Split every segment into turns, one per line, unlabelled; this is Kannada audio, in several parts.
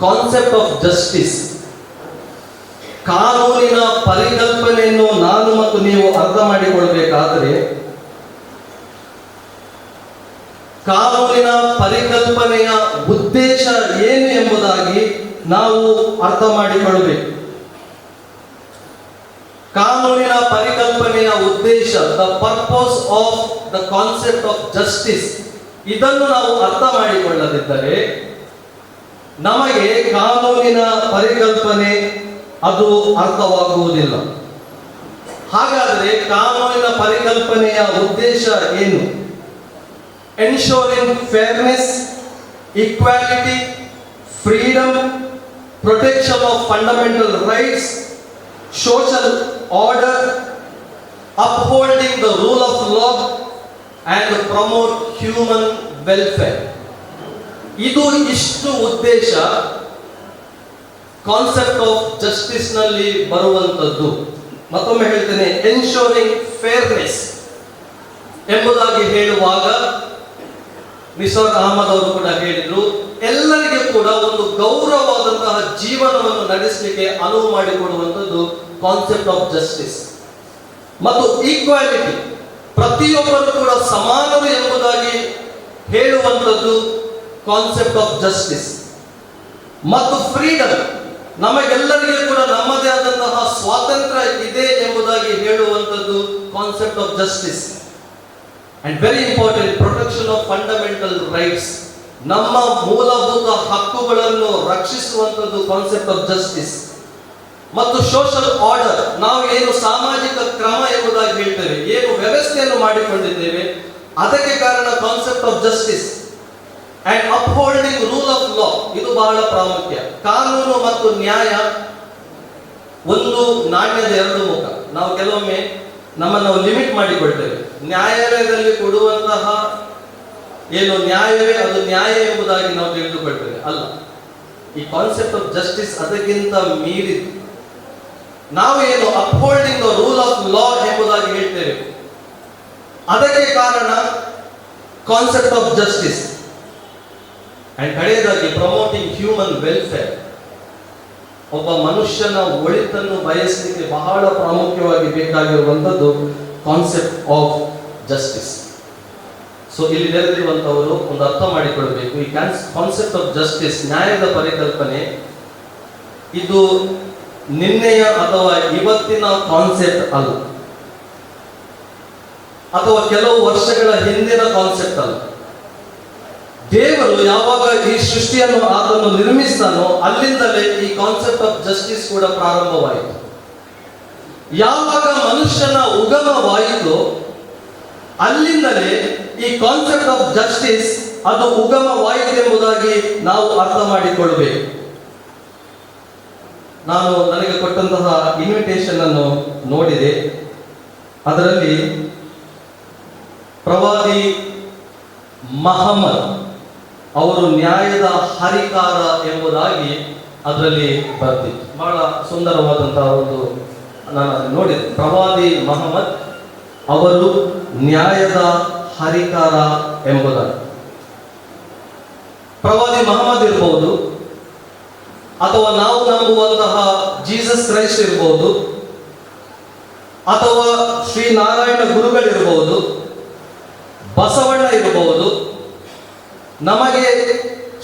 ಕಾನ್ಸೆಪ್ಟ್ ಆಫ್ ಜಸ್ಟಿಸ್ ಕಾನೂನಿನ ಪರಿಕಲ್ಪನೆಯನ್ನು ನಾನು ಮತ್ತು ನೀವು ಅರ್ಥ ಮಾಡಿಕೊಳ್ಬೇಕಾದ್ರೆ, ಕಾನೂನಿನ ಪರಿಕಲ್ಪನೆಯ ಉದ್ದೇಶ ಏನು ಎಂಬುದಾಗಿ ನಾವು ಅರ್ಥ ಮಾಡಿಕೊಳ್ಳಬೇಕು. ಕಾನೂನಿನ ಪರಿಕಲ್ಪನೆಯ ಉದ್ದೇಶ the purpose of the concept of justice ಇದನ್ನು ನಾವು ಅರ್ಥ ಮಾಡಿಕೊಳ್ಳದಿದ್ದರೆ ನಮಗೆ ಕಾನೂನಿನ ಪರಿಕಲ್ಪನೆ ಅದು ಅರ್ಥವಾಗುವುದಿಲ್ಲ. ಹಾಗಾದರೆ ಕಾನೂನಿನ ಪರಿಕಲ್ಪನೆಯ ಉದ್ದೇಶ ಏನು? Ensuring fairness equality freedom protection of fundamental rights social order upholding the rule of law and promote human welfare. ಇದು ಇಷ್ಟು ಉದ್ದೇಶ ಕಾನ್ಸೆಪ್ಟ್ ಆಫ್ ಜಸ್ಟಿಸ್ನಲ್ಲಿ ಬರುವಂತದ್ದು. ಮತ್ತೊಮ್ಮೆ ಹೇಳ್ತೇನೆ ಎನ್ಶೋರಿಂಗ್ ಫೇರ್ನೆಸ್ ಎಂಬುದಾಗಿ ಹೇಳುವಾಗ ನಿಸಾರ್ ಅಹಮದ್ ಅವರು ಕೂಡ ಹೇಳಿದ್ರು, ಎಲ್ಲರಿಗೆ ಕೂಡ ಒಂದು ಗೌರವವಾದಂತಹ ಜೀವನವನ್ನು ನಡೆಸಲಿಕ್ಕೆ ಅನುವು ಮಾಡಿಕೊಡುವಂಥದ್ದು ಕಾನ್ಸೆಪ್ಟ್ ಆಫ್ ಜಸ್ಟಿಸ್ ಮತ್ತು ಈಕ್ವಾಲಿಟಿ ಪ್ರತಿಯೊಬ್ಬರು ಕೂಡ ಸಮಾನರು ಎಂಬುದಾಗಿ ಹೇಳುವಂಥದ್ದು ಕಾನ್ಸೆಪ್ಟ್ ಆಫ್ ಜಸ್ಟಿಸ್ ಮತ್ತು ಫ್ರೀಡಮ್ ನಮಗೆಲ್ಲರಿಗೂ ಕೂಡ ನಮ್ಮದೇ ಆದಂತಹ ಸ್ವಾತಂತ್ರ್ಯ ಇದೆ ಎಂಬುದಾಗಿ ಹೇಳುವಂಥದ್ದು concept of justice and very important protection of fundamental rights ನಮ್ಮ ಮೂಲಭೂತ ಹಕ್ಕುಗಳನ್ನು ರಕ್ಷಿಸುವಂಥದ್ದು ಕಾನ್ಸೆಪ್ಟ್ ಆಫ್ ಜಸ್ಟಿಸ್ ಮತ್ತು ಸೋಷಲ್ ಆರ್ಡರ್ ನಾವು ಏನು ಸಾಮಾಜಿಕ ಕ್ರಮ ಎಂಬುದಾಗಿ ಹೇಳ್ತೇವೆ, ಏನು ವ್ಯವಸ್ಥೆಯನ್ನು ಮಾಡಿಕೊಂಡಿದ್ದೇವೆ, ಅದಕ್ಕೆ ಕಾರಣ concept of justice and upholding rule of law ಇದು ಬಹಳ ಪ್ರಾಮುಖ್ಯ. ಕಾನೂನು ಮತ್ತು ನ್ಯಾಯ ಒಂದು ನಾಣ್ಯದ ಎರಡು ಮುಖ. ನಾವು ಕೆಲವೊಮ್ಮೆ ನಮ್ಮನ್ನು ನಾವು ಲಿಮಿಟ್ ಮಾಡಿಕೊಳ್ತೇವೆ. ನ್ಯಾಯಾಲಯದಲ್ಲಿ ಕೊಡುವಂತಹ ಏನು ನ್ಯಾಯವೇ ಅದು ನ್ಯಾಯ ಎಂಬುದಾಗಿ ನಾವು ತಿಳಿದುಕೊಳ್ತೇವೆ. ಅಲ್ಲ, ಈ ಕಾನ್ಸೆಪ್ಟ್ ಆಫ್ ಜಸ್ಟಿಸ್ ಅದಕ್ಕಿಂತ ಮೀರಿದ್ದು ನಾವು ಏನು ಅಪ್ಹೋಲ್ಡಿಂಗ್ ರೂಲ್ ಆಫ್ ಲಾ ಎಂಬುದಾಗಿ ಹೇಳ್ತೇವೆ. ಅದಕ್ಕೆ ಕಾರಣ ಕಾನ್ಸೆಪ್ಟ್ ಆಫ್ ಜಸ್ಟಿಸ್ ಅಂಡ್ ಕಡೆಯದಾಗಿ ಪ್ರಮೋಟಿಂಗ್ ಹ್ಯೂಮನ್ ವೆಲ್ಫೇರ್ ಒಬ್ಬ ಮನುಷ್ಯನ ಒಳಿತನ್ನು ಬಯಸಲಿಕ್ಕೆ ಬಹಳ ಪ್ರಾಮುಖ್ಯವಾಗಿ ಬೇಕಾಗಿರುವಂಥದ್ದು ಕಾನ್ಸೆಪ್ಟ್ ಆಫ್ ಜಸ್ಟಿಸ್ ಸೊ ಇಲ್ಲಿ ನೆರೆದಿರುವಂತವರು ಒಂದು ಅರ್ಥ ಮಾಡಿಕೊಳ್ಬೇಕು ಈ ಕಾನ್ಸೆಪ್ಟ್ ಆಫ್ ಜಸ್ಟಿಸ್ ನ್ಯಾಯದ ಪರಿಕಲ್ಪನೆ, ಇದು ನಿನ್ನೆಯ ಅಥವಾ ಇವತ್ತಿನ ಕಾನ್ಸೆಪ್ಟ್ ಅಲ್ಲ. ಅಥವಾ ಕೆಲವು ವರ್ಷಗಳ ಹಿಂದಿನ ಕಾನ್ಸೆಪ್ಟ್ ಅಲ್ಲ. ದೇವರು ಯಾವಾಗ ಈ ಸೃಷ್ಟಿಯನ್ನು ಅದನ್ನು ನಿರ್ಮಿಸ್ತಾನೋ ಅಲ್ಲಿಂದಲೇ ಈ ಕಾನ್ಸೆಪ್ಟ್ ಆಫ್ ಜಸ್ಟಿಸ್ ಕೂಡ ಪ್ರಾರಂಭವಾಯಿತು. ಯಾವಾಗ ಮನುಷ್ಯನ ಉಗಮವಾಯಿತು ಅಲ್ಲಿಂದಲೇ ಈ ಕಾನ್ಸೆಪ್ಟ್ ಆಫ್ ಜಸ್ಟಿಸ್ ಅದು ಉಗಮವಾಯಿತು ಎಂಬುದಾಗಿ ನಾವು ಅರ್ಥ ಮಾಡಿಕೊಳ್ಳಬೇಕು. ನಾನು ನನಗೆ ಕೊಟ್ಟಂತಹ ಇನ್ವಿಟೇಷನ್ ಅನ್ನು ನೋಡಿದೆ. ಅದರಲ್ಲಿ ಪ್ರವಾದಿ ಮಹಮ್ಮದ್ ಅವರು ನ್ಯಾಯದ ಹರಿಕಾರ ಎಂಬುದಾಗಿ ಅದರಲ್ಲಿ ಬರ್ತಿತ್ತು ಬಹಳ ಸುಂದರವಾದಂತಹ ಒಂದು ನಾನು ನೋಡಿದೆ. ಪ್ರವಾದಿ ಮಹಮ್ಮದ್ ಅವರು ನ್ಯಾಯದ ಹರಿಕಾರ ಎಂಬುದಾಗಿ. ಪ್ರವಾದಿ ಮಹಮ್ಮದ್ ಇರ್ಬೋದು, ಅಥವಾ ನಾವು ನಂಬುವಂತಹ ಜೀಸಸ್ ಕ್ರೈಸ್ಟ್ ಇರ್ಬೋದು, ಅಥವಾ ಶ್ರೀ ನಾರಾಯಣ ಗುರುಗಳಿರ್ಬೋದು, ಬಸವಣ್ಣ ಇರಬಹುದು ನಮಗೆ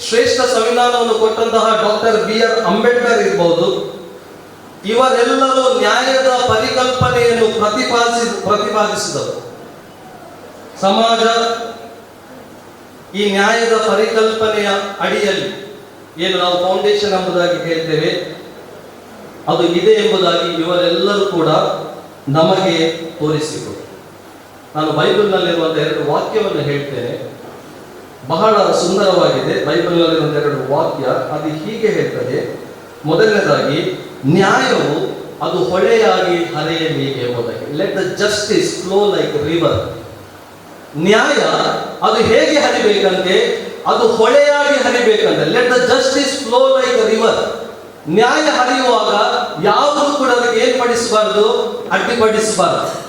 ಶ್ರೇಷ್ಠ ಸಂವಿಧಾನವನ್ನು ಕೊಟ್ಟಂತಹ ಡಾಕ್ಟರ್ ಬಿ ಆರ್ ಅಂಬೇಡ್ಕರ್ ಇರಬಹುದು ಇವರೆಲ್ಲರೂ ನ್ಯಾಯದ ಪರಿಕಲ್ಪನೆಯನ್ನು ಪ್ರತಿಪಾದಿಸಿ, ಪ್ರತಿಪಾದಿಸಿದರು. ಸಮಾಜ ಈ ನ್ಯಾಯದ ಪರಿಕಲ್ಪನೆಯ ಅಡಿಯಲ್ಲಿ ಏನು ನಾವು ಫೌಂಡೇಶನ್ ಎಂಬುದಾಗಿ ಹೇಳ್ತೇವೆ, ಅದು ಇದೆ ಎಂಬುದಾಗಿ ಇವರೆಲ್ಲರೂ ಕೂಡ ನಮಗೆ ತೋರಿಸಿದರು ನಾನು ಬೈಬಲ್ನಲ್ಲಿರುವಂತಹ ಎರಡು ವಾಕ್ಯವನ್ನು ಹೇಳ್ತೇನೆ. ಬಹಳ ಸುಂದರವಾಗಿದೆ. ಬೈಬಲ್ನಲ್ಲಿ ಒಂದೆರಡು ವಾಕ್ಯ. ಅದು ಹೀಗೆ ಹೇಳ್ತದೆ, ಮೊದಲನೇದಾಗಿ, ನ್ಯಾಯವು ಅದು ಹೊಳೆಯಾಗಿ ಹರಿಯಲಿ ಎಂಬುದಾಗಿ let the justice flow like river ನ್ಯಾಯ, ಅದು ಹೇಗೆ ಹರಿಬೇಕಂತೆ? ಅದು ಹೊಳೆಯಾಗಿ ಹರಿಬೇಕಂತೆ. Let the justice flow like river ನ್ಯಾಯ ಹರಿಯುವಾಗ ಯಾವುದು ಕೂಡ ಅದಕ್ಕೆ ಏರ್ಪಡಿಸಬಾರದು? ಅಡ್ಡಿಪಡಿಸಬಾರದು.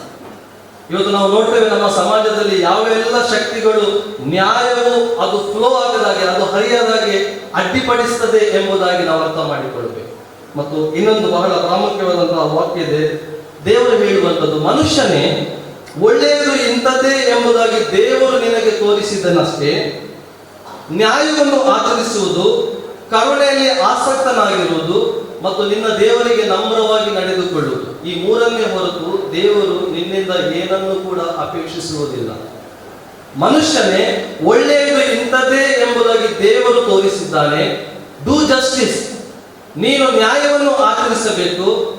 ಇವತ್ತು ನಾವು ನೋಡ್ತೇವೆ ನಮ್ಮ ಸಮಾಜದಲ್ಲಿ ಯಾವೆಲ್ಲ ಶಕ್ತಿಗಳು ನ್ಯಾಯವು ಅದು ಫ್ಲೋ ಆಗದಾಗೆ ಅದು ಹರಿಯದಾಗೆ ಅಡ್ಡಿಪಡಿಸುತ್ತದೆ ಎಂಬುದಾಗಿ ನಾವು ಅರ್ಥ ಮಾಡಿಕೊಳ್ಳಬೇಕು. ಮತ್ತು ಇನ್ನೊಂದು ಬಹಳ ಪ್ರಾಮುಖ್ಯವಾದಂತಹ ವಾಕ್ಯ ಇದೆ, ದೇವರು ಹೇಳುವಂಥದ್ದು ಮನುಷ್ಯನೇ ಒಳ್ಳೆಯದು ಇಂಥದ್ದೇ ಎಂಬುದಾಗಿ ದೇವರು ನಿನಗೆ ತೋರಿಸಿದನಷ್ಟೇ, ನ್ಯಾಯವನ್ನು ಆಚರಿಸುವುದು, ಕರುಣೆಯಲ್ಲಿ ಆಸಕ್ತನಾಗಿರುವುದು ಮತ್ತು ನಿನ್ನ ದೇವರಿಗೆ ನಮ್ರವಾಗಿ ನಡೆದುಕೊಳ್ಳು. ಈ ಮೂರನ್ನೇ ಹೊರತು ದೇವರು ನಿನ್ನಿಂದ ಏನನ್ನು ಕೂಡ ಅಪೇಕ್ಷಿಸುವುದಿಲ್ಲ. ಮನುಷ್ಯನೇ, ಒಳ್ಳೆಯದು ಇಂಥದ್ದೇ ಎಂಬುದಾಗಿ ದೇವರು ತೋರಿಸಿದ್ದಾನೆ. ಡೂ ಜಸ್ಟಿಸ್ ನೀನು ನ್ಯಾಯವನ್ನು ಆಚರಿಸಬೇಕು.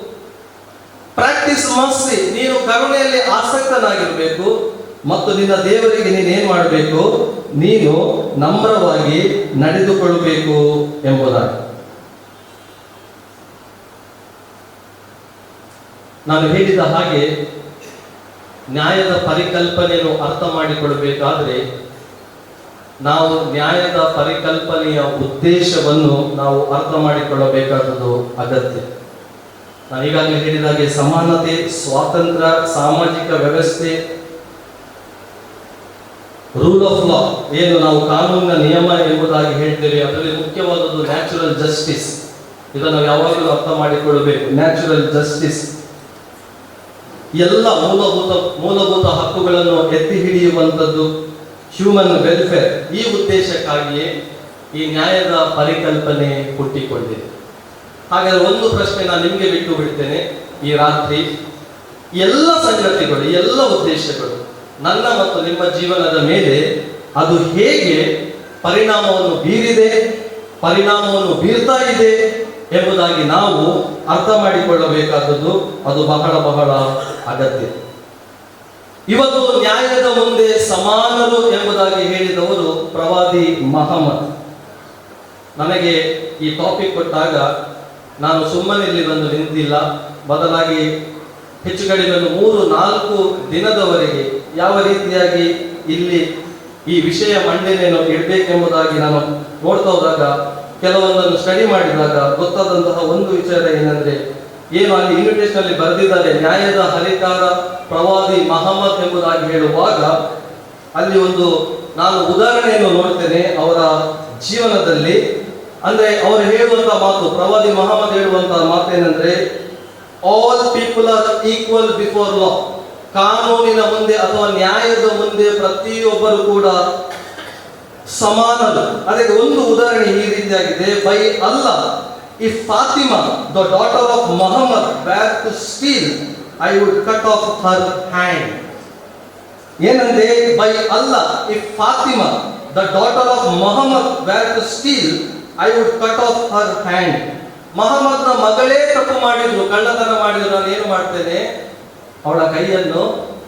ಪ್ರಾಕ್ಟೀಸ್ ಮಸ್ತಿ ನೀನು ಕರುಣೆಯಲ್ಲಿ ಆಸಕ್ತನಾಗಿರಬೇಕು. ಮತ್ತು ನಿನ್ನ ದೇವರಿಗೆ ನೀನು ಏನ್ ಮಾಡಬೇಕು? ನೀನು ನಮ್ರವಾಗಿ ನಡೆದುಕೊಳ್ಳಬೇಕು ಎಂಬುದಾಗಿ. ನಾನು ಹೇಳಿದ ಹಾಗೆ ನ್ಯಾಯದ ಪರಿಕಲ್ಪನೆಯನ್ನು ಅರ್ಥ ಮಾಡಿಕೊಳ್ಳಬೇಕಾದ್ರೆ ನಾವು ನ್ಯಾಯದ ಪರಿಕಲ್ಪನೆಯ ಉದ್ದೇಶವನ್ನು ನಾವು ಅರ್ಥ ಮಾಡಿಕೊಳ್ಳಬೇಕಾದದ್ದು ಅಗತ್ಯ. ನಾನು ಈಗಾಗಲೇ ಹೇಳಿದ ಹಾಗೆ ಸಮಾನತೆ ಸ್ವಾತಂತ್ರ್ಯ ಸಾಮಾಜಿಕ ವ್ಯವಸ್ಥೆ ರೂಲ್ ಆಫ್ ಲಾ ಏನು ನಾವು ಕಾನೂನಿನ ನಿಯಮ ಎಂಬುದಾಗಿ ಹೇಳ್ತೇವೆ ಅದರಲ್ಲಿ ಮುಖ್ಯವಾದದ್ದು ನ್ಯಾಚುರಲ್ ಜಸ್ಟಿಸ್ ಇದನ್ನು ಯಾವಾಗಲೂ ಅರ್ಥ ಮಾಡಿಕೊಳ್ಳಬೇಕು. ನ್ಯಾಚುರಲ್ ಜಸ್ಟಿಸ್ ಎಲ್ಲ ಮೂಲಭೂತ ಮೂಲಭೂತ ಹಕ್ಕುಗಳನ್ನು ಎತ್ತಿ ಹಿಡಿಯುವಂಥದ್ದು ಹ್ಯೂಮನ್ ವೆಲ್ಫೇರ್ ಈ ಉದ್ದೇಶಕ್ಕಾಗಿಯೇ ಈ ನ್ಯಾಯದ ಪರಿಕಲ್ಪನೆ ಹುಟ್ಟಿಕೊಂಡಿದೆ. ಹಾಗಾದ್ರೆ ಒಂದು ಪ್ರಶ್ನೆ ನಾನು ನಿಮಗೆ ಬಿಟ್ಟು ಬಿಡ್ತೇನೆ. ಈ ರಾತ್ರಿ ಎಲ್ಲ ಸಂಗತಿಗಳು, ಎಲ್ಲ ಉದ್ದೇಶಗಳು ನನ್ನ ಮತ್ತು ನಿಮ್ಮ ಜೀವನದ ಮೇಲೆ ಅದು ಹೇಗೆ ಪರಿಣಾಮವನ್ನು ಬೀರಿದೆ, ಪರಿಣಾಮವನ್ನು ಬೀರ್ತಾ ಇದೆ ಎಂಬುದಾಗಿ ನಾವು ಅರ್ಥ ಮಾಡಿಕೊಳ್ಳಬೇಕಾದದ್ದು ಅದು ಬಹಳ ಬಹಳ ಅಗತ್ಯ. ಇವತ್ತು ನ್ಯಾಯದ ಮುಂದೆ ಸಮಾನರು ಎಂಬುದಾಗಿ ಹೇಳಿದವರು ಪ್ರವಾದಿ ಮಹಮ್ಮದ್. ನನಗೆ ಈ ಟಾಪಿಕ್ ಕೊಟ್ಟಾಗ ನಾನು ಸುಮ್ಮನೆ ಇಲ್ಲಿ ಬಂದು ನಿಂತಿಲ್ಲ. ಬದಲಾಗಿ ಹೆಚ್ಚು ಕಡಿಮೆ ಮೂರು, ನಾಲ್ಕು ದಿನದವರೆಗೆ ಯಾವ ರೀತಿಯಾಗಿ ಇಲ್ಲಿ ಈ ವಿಷಯ ಮಂಡನೆಯನ್ನು ಇಡಬೇಕೆಂಬುದಾಗಿ ನಾನು ನೋಡ್ತಾ ಹೋದಾಗ ಕೆಲವೊಂದನ್ನು ಸ್ಟಡಿ ಮಾಡಿದಾಗ ಗೊತ್ತಾದಂತಹ ಒಂದು ವಿಚಾರ ಏನಂದ್ರೆ, ಏನು ಅಲ್ಲಿ ಇನ್ವಿಟೇಷನ್ ಅಲ್ಲಿ ಬರೆದಿದ್ದಾರೆ, ನ್ಯಾಯದ ಹರಿಕಾರ ಪ್ರವಾದಿ ಮಹಮ್ಮದ್ ಎಂಬುದಾಗಿ ಹೇಳುವಾಗ ಅಲ್ಲಿ ಒಂದು ನಾನು ಉದಾಹರಣೆಯನ್ನು ನೋಡ್ತೇನೆ ಅವರ ಜೀವನದಲ್ಲಿ. ಅಂದ್ರೆ ಅವರು ಹೇಳುವಂತಹ ಮಾತು, ಪ್ರವಾದಿ ಮಹಮ್ಮದ್ ಹೇಳುವಂತಹ ಮಾತೇನೆಂದ್ರೆ all people are equal before law ಕಾನೂನಿನ ಮುಂದೆ ಅಥವಾ ನ್ಯಾಯದ ಮುಂದೆ ಪ್ರತಿಯೊಬ್ಬರು ಕೂಡ ಸಮಾನರು ಅದಕ್ಕೆ ಒಂದು ಉದಾಹರಣೆ ಈ ರೀತಿಯಾಗಿದೆ. By Allah if Fatima the daughter of Muhammad back to steal I would cut off her hand ಏನಂದ್ರೆ, by Allah if Fatima the daughter of Muhammad back to steal I would cut off her hand ಮೊಹಮ್ಮದ್ನ ಮಗಳೇ ತಪ್ಪು ಮಾಡಿದ್ರು, ಕಳ್ಳತನ ಮಾಡಿದ್ರು ನಾನು ಏನು ಮಾಡ್ತೇನೆ? ಅವಳ ಕೈಯನ್ನು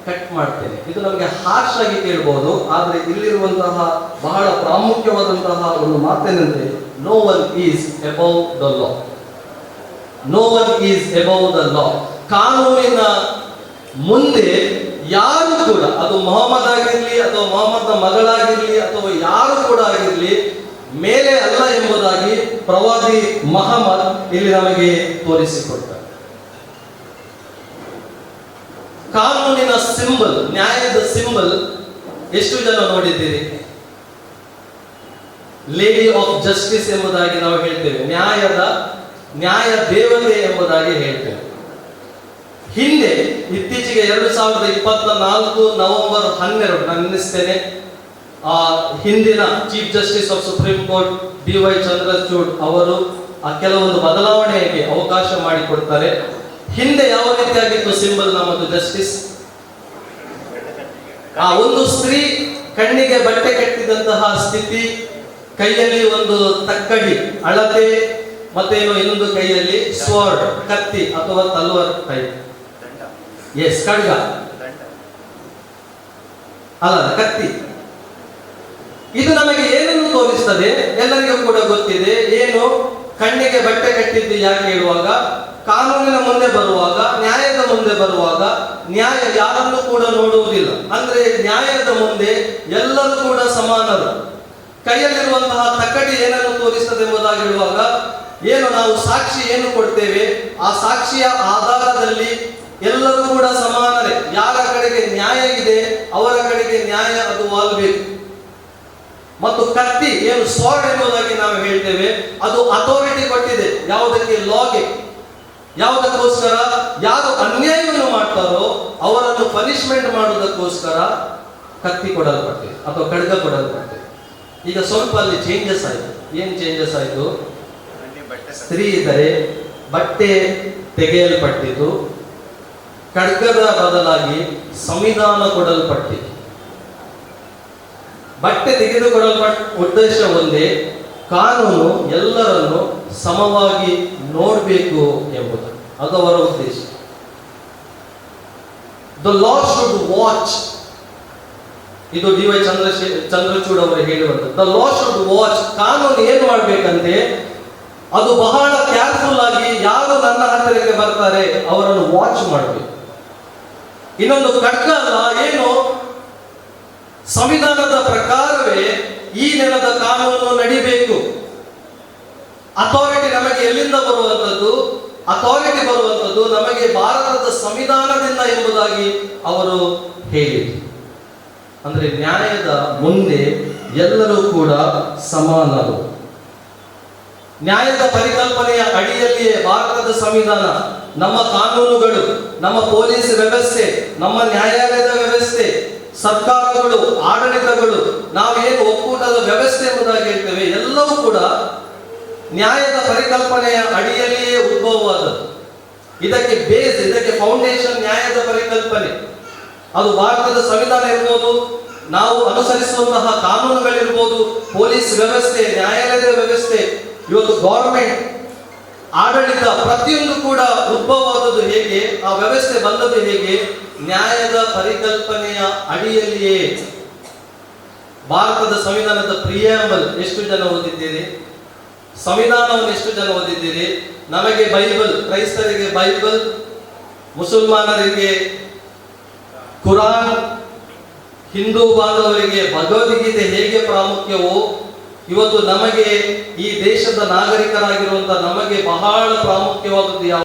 ಕಟ್ ಮಾಡ್ತೇನೆ. ಇದು ನಮಗೆ ಹಾರ್ಶ್ ಆಗಿ ಕೇಳಬಹುದು ಆದರೆ ಇಲ್ಲಿರುವಂತಹ ಬಹಳ ಪ್ರಾಮುಖ್ಯವಾದಂತಹ ಒಂದು ಮಾತೇನೆಂದ್ರೆ no one is above the law no one is above the law ಕಾನೂನಿನ ಮುಂದೆ ಯಾರು ಕೂಡ, ಅದು ಮೊಹಮ್ಮದ್ ಆಗಿರಲಿ ಅಥವಾ ಮೊಹಮ್ಮದ್ನ ಮಗಳಾಗಿರಲಿ, ಅಥವಾ ಯಾರು ಕೂಡ ಆಗಿರಲಿ, ಮೇಲೆ ಅಲ್ಲ ಎಂಬುದಾಗಿ ಪ್ರವಾದಿ ಮಹಮ್ಮದ್ ಇಲ್ಲಿ ನಮಗೆ ತೋರಿಸಿಕೊಡ್ತಾರೆ ಕಾನೂನಿನ ಸಿಂಬಲ್, ನ್ಯಾಯದ ಸಿಂಬಲ್ ಎಷ್ಟು ಜನ ನೋಡಿದ್ದೀರಿ? ಲೇಡಿ ಆಫ್ ಜಸ್ಟಿಸ್ ಎಂಬುದಾಗಿ ನಾವು ಹೇಳ್ತೇವೆ. ನ್ಯಾಯದ, ನ್ಯಾಯ ದೇವತೆ ಎಂಬುದಾಗಿ ಹೇಳ್ತೇವೆ. ಹಿಂದೆ ಇತ್ತೀಚೆಗೆ ಎರಡು ಸಾವಿರದ ಇಪ್ಪತ್ತ ನಾಲ್ಕು ನವೆಂಬರ್ ಹನ್ನೆರಡು, ನಾನು ಆ ಹಿಂದಿನ chief justice of supreme court D Y Chandrachud ಅವರು ಆ ಕೆಲವೊಂದು ಬದಲಾವಣೆಗೆ ಅವಕಾಶ ಮಾಡಿಕೊಡ್ತಾರೆ. ಹಿಂದೆ ಯಾವ ರೀತಿಯಾಗಿತ್ತು ಸಿಂಬಲ್ ನಮ್ಮದು ಜಸ್ಟಿಸ್ ಆ ಒಂದು ಸ್ತ್ರೀ ಕಣ್ಣಿಗೆ ಬಟ್ಟೆ ಕಟ್ಟಿದಂತಹ ಸ್ಥಿತಿ, ಕೈಯಲ್ಲಿ ಒಂದು ತಕ್ಕಡಿ, ಅಳತೆ, ಮತ್ತೇನು ಇನ್ನೊಂದು ಕೈಯಲ್ಲಿ ಸ್ವಾರ್ಡ್ ಕತ್ತಿ ಅಥವಾ ತಲ್ವಾರ್ ಟೈಪ್ ಎಸ್ ಖಡ್ಗ ಅಲ್ಲ ಕತ್ತಿ. ಇದು ನಮಗೆ ಏನನ್ನು ತೋರಿಸ್ತದೆ? ಎಲ್ಲರಿಗೂ ಕೂಡ ಗೊತ್ತಿದೆ. ಏನು? ಕಣ್ಣಿಗೆ ಬಟ್ಟೆ ಕಟ್ಟಿದ್ದು ಯಾಕೆ ಹೇಳುವಾಗ ಕಾನೂನಿನ ಮುಂದೆ ಬರುವಾಗ, ನ್ಯಾಯದ ಮುಂದೆ ಬರುವಾಗ ನ್ಯಾಯ ಯಾರನ್ನು ಕೂಡ ನೋಡುವುದಿಲ್ಲ. ಅಂದ್ರೆ ನ್ಯಾಯದ ಮುಂದೆ ಎಲ್ಲರೂ ಕೂಡ ಸಮಾನರು. ಕೈಯಲ್ಲಿರುವಂತಹ ತಕ್ಕಡಿ ಏನನ್ನು ತೋರಿಸ್ತದೆ ಎಂಬುದಾಗಿ ಹೇಳುವಾಗ ಏನು ನಾವು ಸಾಕ್ಷಿ ಏನು ಕೊಡ್ತೇವೆ, ಆ ಸಾಕ್ಷಿಯ ಆಧಾರದಲ್ಲಿ ಎಲ್ಲರೂ ಕೂಡ ಸಮಾನರೇ. ಯಾರ ಕಡೆಗೆ ನ್ಯಾಯ ಇದೆ, ಅವರ ಕಡೆಗೆ ನ್ಯಾಯ ಅದು ವಾಲ್ಬೇಕು ಮತ್ತು ಕತ್ತಿ ಏನು ಸ್ವಾರ್ಡ್ ಎಂಬುದಾಗಿ ನಾವು ಹೇಳ್ತೇವೆ, ಅದು ಅಥಾರಿಟಿ ಕೊಟ್ಟಿದೆ. ಯಾವುದಕ್ಕೆ? ಲಾಗೆ. ಯಾವುದಕ್ಕೋಸ್ಕರ, ಯಾರು ಅನ್ಯಾಯವನ್ನು ಮಾಡ್ತಾರೋ ಅವರನ್ನು ಪನಿಷ್ಮೆಂಟ್ ಮಾಡುವುದಕ್ಕೋಸ್ಕರ ಕತ್ತಿ ಕೊಡಲ್ಪಟ್ಟೆ ಅಥವಾ ಖಡ್ಗ ಕೊಡಲ್ಪಟ್ಟೆ ಈಗ ಸ್ವಲ್ಪ ಅಲ್ಲಿ ಚೇಂಜಸ್ ಆಯಿತು. ಏನು ಚೇಂಜಸ್ ಆಯಿತು? ಸ್ತ್ರೀ ಇದ್ದರೆ ಬಟ್ಟೆ ತೆಗೆಯಲ್ಪಟ್ಟಿತು, ಖಡ್ಗದ ಬದಲಾಗಿ ಸಂವಿಧಾನ ಕೊಡಲ್ಪಟ್ಟಿತು ಬಟ್ಟೆ ತೆಗೆದುಕೊಡಲ್ಪಟ್ಟ ಉದ್ದೇಶ ಒಂದೇ ಕಾನೂನು ಎಲ್ಲರನ್ನು ಸಮವಾಗಿ ನೋಡಬೇಕು ಎಂಬುದು. ಅದು ಅವರ ಉದ್ದೇಶ. ದ ಲಾ ಶುಡ್ ವಾಚ್ ಇದು ಡಿ ವೈ ಚಂದ್ರಶೇ, ಚಂದ್ರಚೂಡ್ ಅವರು ಹೇಳುವಂತ ದ ಲಾ ಶುಡ್ ವಾಚ್ ಕಾನೂನು ಏನು ಮಾಡಬೇಕಂತೆ? ಅದು ಬಹಳ ಕೇರ್ಫುಲ್ ಆಗಿ ಯಾರು ನನ್ನ ಹತ್ತಿರಕ್ಕೆ ಬರ್ತಾರೆ, ಅವರನ್ನು ವಾಚ್ ಮಾಡಬೇಕು. ಇನ್ನೊಂದು ಖಡ್ಗ ಅಲ್ಲ ಏನು? ಸಂವಿಧಾನದ ಪ್ರಕಾರವೇ ಈ ನೆಲದ ಕಾನೂನು ನಡಿಬೇಕು. ಅಥಾರಿಟಿ ನಮಗೆ ಎಲ್ಲಿಂದ ಬರುವಂಥದ್ದು? ಅಥಾರಿಟಿ ಬರುವಂಥದ್ದು ನಮಗೆ ಭಾರತದ ಸಂವಿಧಾನದಿಂದ ಎಂಬುದಾಗಿ ಅವರು ಹೇಳಿದರು. ಅಂದ್ರೆ ನ್ಯಾಯದ ಮುಂದೆ ಎಲ್ಲರೂ ಕೂಡ ಸಮಾನರು. ನ್ಯಾಯದ ಪರಿಕಲ್ಪನೆಯ ಅಡಿಯಲ್ಲಿಯೇ ಭಾರತದ ಸಂವಿಧಾನ. ನಮ್ಮ ಕಾನೂನುಗಳು, ನಮ್ಮ ಪೊಲೀಸ್ ವ್ಯವಸ್ಥೆ, ನಮ್ಮ ನ್ಯಾಯಾಲಯದ ವ್ಯವಸ್ಥೆ ಸರ್ಕಾರಗಳು ಆಡಳಿತಗಳು ನಾವೇನು ಒಕ್ಕೂಟದ ವ್ಯವಸ್ಥೆ ಎಂಬುದಾಗಿ ಹೇಳ್ತೇವೆ, ಎಲ್ಲವೂ ಕೂಡ ನ್ಯಾಯದ ಪರಿಕಲ್ಪನೆಯ ಅಡಿಯಲ್ಲಿಯೇ ಉದ್ಭವವಾದದ್ದು. ಇದಕ್ಕೆ ಬೇಸ್, ಇದಕ್ಕೆ ಫೌಂಡೇಶನ್ ನ್ಯಾಯದ ಪರಿಕಲ್ಪನೆ. ಅದು ಭಾರತದ ಸಂವಿಧಾನ ಇರ್ಬೋದು, ನಾವು ಅನುಸರಿಸುವಂತಹ ಕಾನೂನುಗಳಿರ್ಬೋದು, ಪೊಲೀಸ್ ವ್ಯವಸ್ಥೆ, ನ್ಯಾಯಾಲಯದ ವ್ಯವಸ್ಥೆ, ಇವತ್ತು ಗೌರ್ಮೆಂಟ್ ಆಡಳಿತ ಪ್ರತಿಯೊಂದು ಕೂಡ ಉದ್ಭವವಾದದ್ದು ಹೇಗೆ, ಆ ವ್ಯವಸ್ಥೆ ಬಂದದ್ದು ಹೇಗೆ ನ್ಯಾಯದ ಪರಿಕಲ್ಪನೆಯ ಅಡಿಯಲ್ಲಿಯೇ ಭಾರತದ ಸಂವಿಧಾನದ ಪ್ರಿಯಾಂಬಲ್ ಎಷ್ಟು ಜನ ಓದಿದ್ದೀರಿ? ಸಂವಿಧಾನವನ್ನು ಎಷ್ಟು ಜನ ಓದಿದ್ದೀರಿ? ನಮಗೆ ಬೈಬಲ್, ಕ್ರೈಸ್ತರಿಗೆ ಬೈಬಲ್, ಮುಸಲ್ಮಾನರಿಗೆ ಕುರಾನ್, ಹಿಂದೂ ಬಾಂಧವರಿಗೆ ಭಗವದ್ಗೀತೆ ಹೇಗೆ ಪ್ರಾಮುಖ್ಯವೋ, ಇವತ್ತು ನಮಗೆ ಈ ದೇಶದ ನಾಗರಿಕರಾಗಿರುವಂತಹ ನಮಗೆ ಬಹಳ ಪ್ರಾಮುಖ್ಯವಾದದ್ದು ಯಾವ